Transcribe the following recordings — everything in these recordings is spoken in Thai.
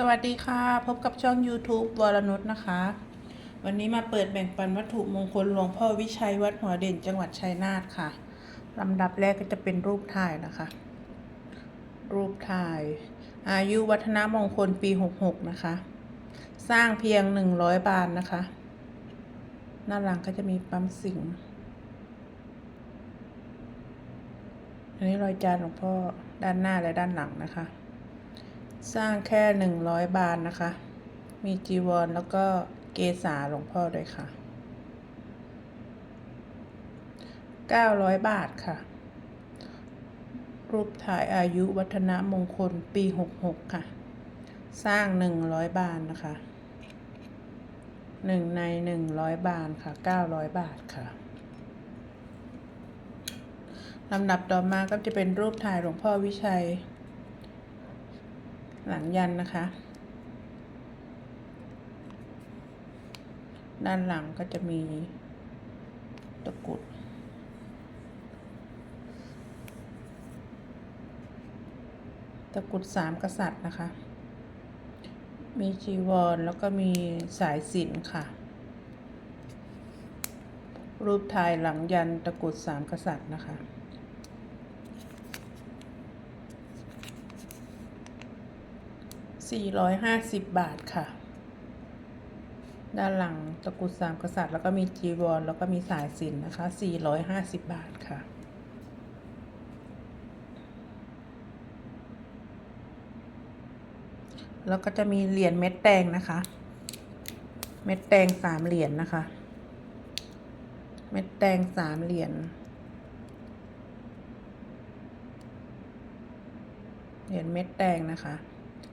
สวัสดีค่ะ พบกับช่อง YouTube วรนุชนะคะ วันนี้มาเปิดแบ่งปันวัตถุมงคลหลวงพ่อวิชัยวัดหัวเด่นจังหวัดชัยนาทค่ะลำดับแรกก็จะเป็นรูปถ่ายนะคะ รูปถ่าย อายุวัฒนมงคลปี 66 นะคะ สร้างเพียง 100 บาทนะคะ หน้าหลังก็จะมีปั๊มสิงอันนี้รอยจานหลวงพ่อด้านหน้าและด้านหลังนะคะ สร้างแค่หนึ่งร้อยบาทนะคะ มีจีวรแล้วก็เกษาหลวงพ่อด้วยค่ะเก้าร้อยบาทค่ะ รูปถ่ายอายุวัฒนมงคลปีหกหกค่ะ สร้างหนึ่งร้อยบาทนะคะหนึ่งในหนึ่งร้อยบาทค่ะเก้าร้อยบาทค่ะลำดับต่อมาก็จะเป็นรูปถ่ายหลวงพ่อวิชัย หลังยันนะคะ ด้านหลังก็จะมีตะกุด ตะกุดสามกษัตริย์นะคะ มีจีวรแล้วก็มีสายสินค่ะ รูปถ่ายหลังยันตะกุดสามกษัตริย์นะคะ 450 บาทค่ะ ด้านหลังตะกุดสามกษัตริย์แล้วก็มีจีวรแล้วก็มีสายสินนะคะ 450 บาทค่ะแล้วก็จะมีเหรียญเม็ดแดงนะคะ เม็ดแดงสามเหรียญนะคะ เม็ดแดงสามเหรียญ เหรียญเม็ดแดงนะคะ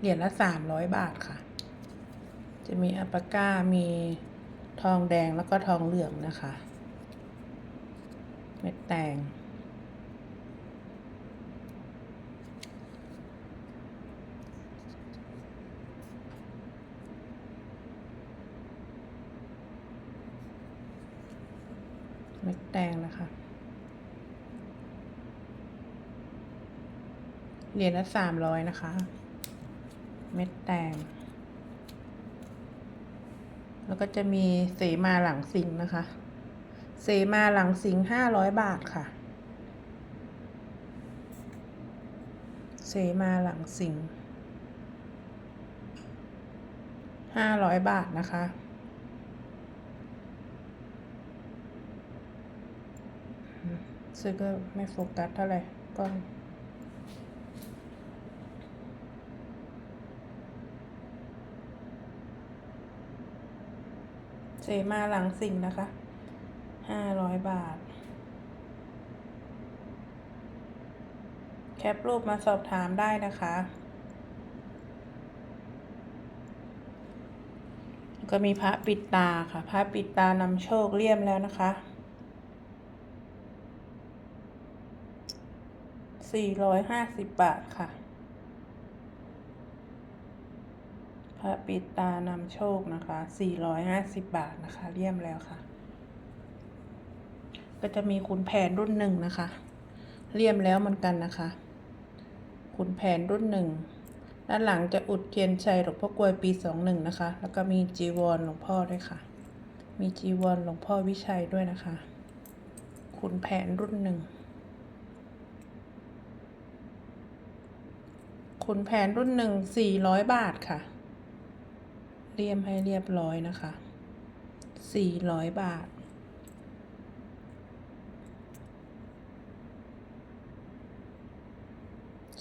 เหรียญละสามร้อยบาทค่ะ จะมีอัปปาก้ามีทองแดงแล้วก็ทองเหลืองนะคะ เม็ดแดงเม็ดแดงนะคะ เหรียญละสามร้อยนะคะ เม็ดแดงแล้วก็จะมีเสมาหลังสิงนะคะ เสมาหลังสิงห้าร้อยบาทค่ะ เสมาหลังสิงห้าร้อยบาทนะคะซื้อก็ไม่โฟกัสเท่าไหร่ก็ล้อง เสมาหลังสิ่งนะคะห้าร้อยบาท แคปรูปมาสอบถามได้นะคะ ก็มีพระปิดตาค่ะ พระปิดตานำโชคเลี่ยมแล้วนะคะสี่ร้อยห้าสิบบาทค่ะ พ ระปิดตานำโชคนะคะ 450 บาทนะคะเลี่ยมแล้วค่ะ ก็จะมีขุนแผนรุ่นหนึ่งนะคะ เลี่ยมแล้วเหมือนกันนะคะขุนแผนรุ่นหนึ่งด้านหลังจะอุดเทียนชัยหลวงพ่อกวยปีสองหนึ่งนะคะ แล้วก็มีจีวรหลวงพ่อด้วยค่ะ มีจีวรหลวงพ่อวิชัยด้วยนะคะ ขุนแผนรุ่นหนึ่งขุนแผนรุ่นหนึ่งสี่ร้อยบาทค่ะ เรียมให้เรียบร้อยนะคะสี่ร้อยบาท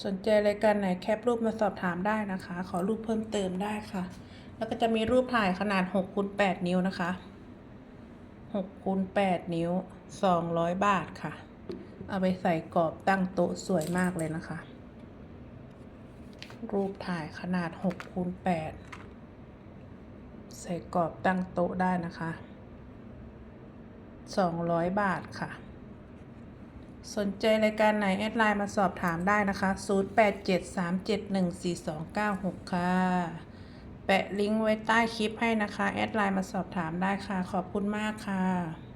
สนใจรายการไหนแคปรูปมาสอบถามได้นะคะ ขอรูปเพิ่มเติมได้ค่ะ แล้วก็จะมีรูปถ่ายขนาด6คูณ8นิ้วนะคะ6คูณ8นิ้ว 200 บาทค่ะ เอาไปใส่กรอบตั้งโต๊ะสวยมากเลยนะคะ รูปถ่ายขนาด6คูณ8 ใส่กรอบตั้งโต๊ะได้นะคะ200 บาทค่ะ สนใจรายการไหน แอดไลน์มาสอบถามได้นะคะ 0873714296 ค่ะ แปะลิงก์ไว้ใต้คลิปให้นะคะ แอดไลน์มาสอบถามได้ค่ะ ขอบคุณมากค่ะ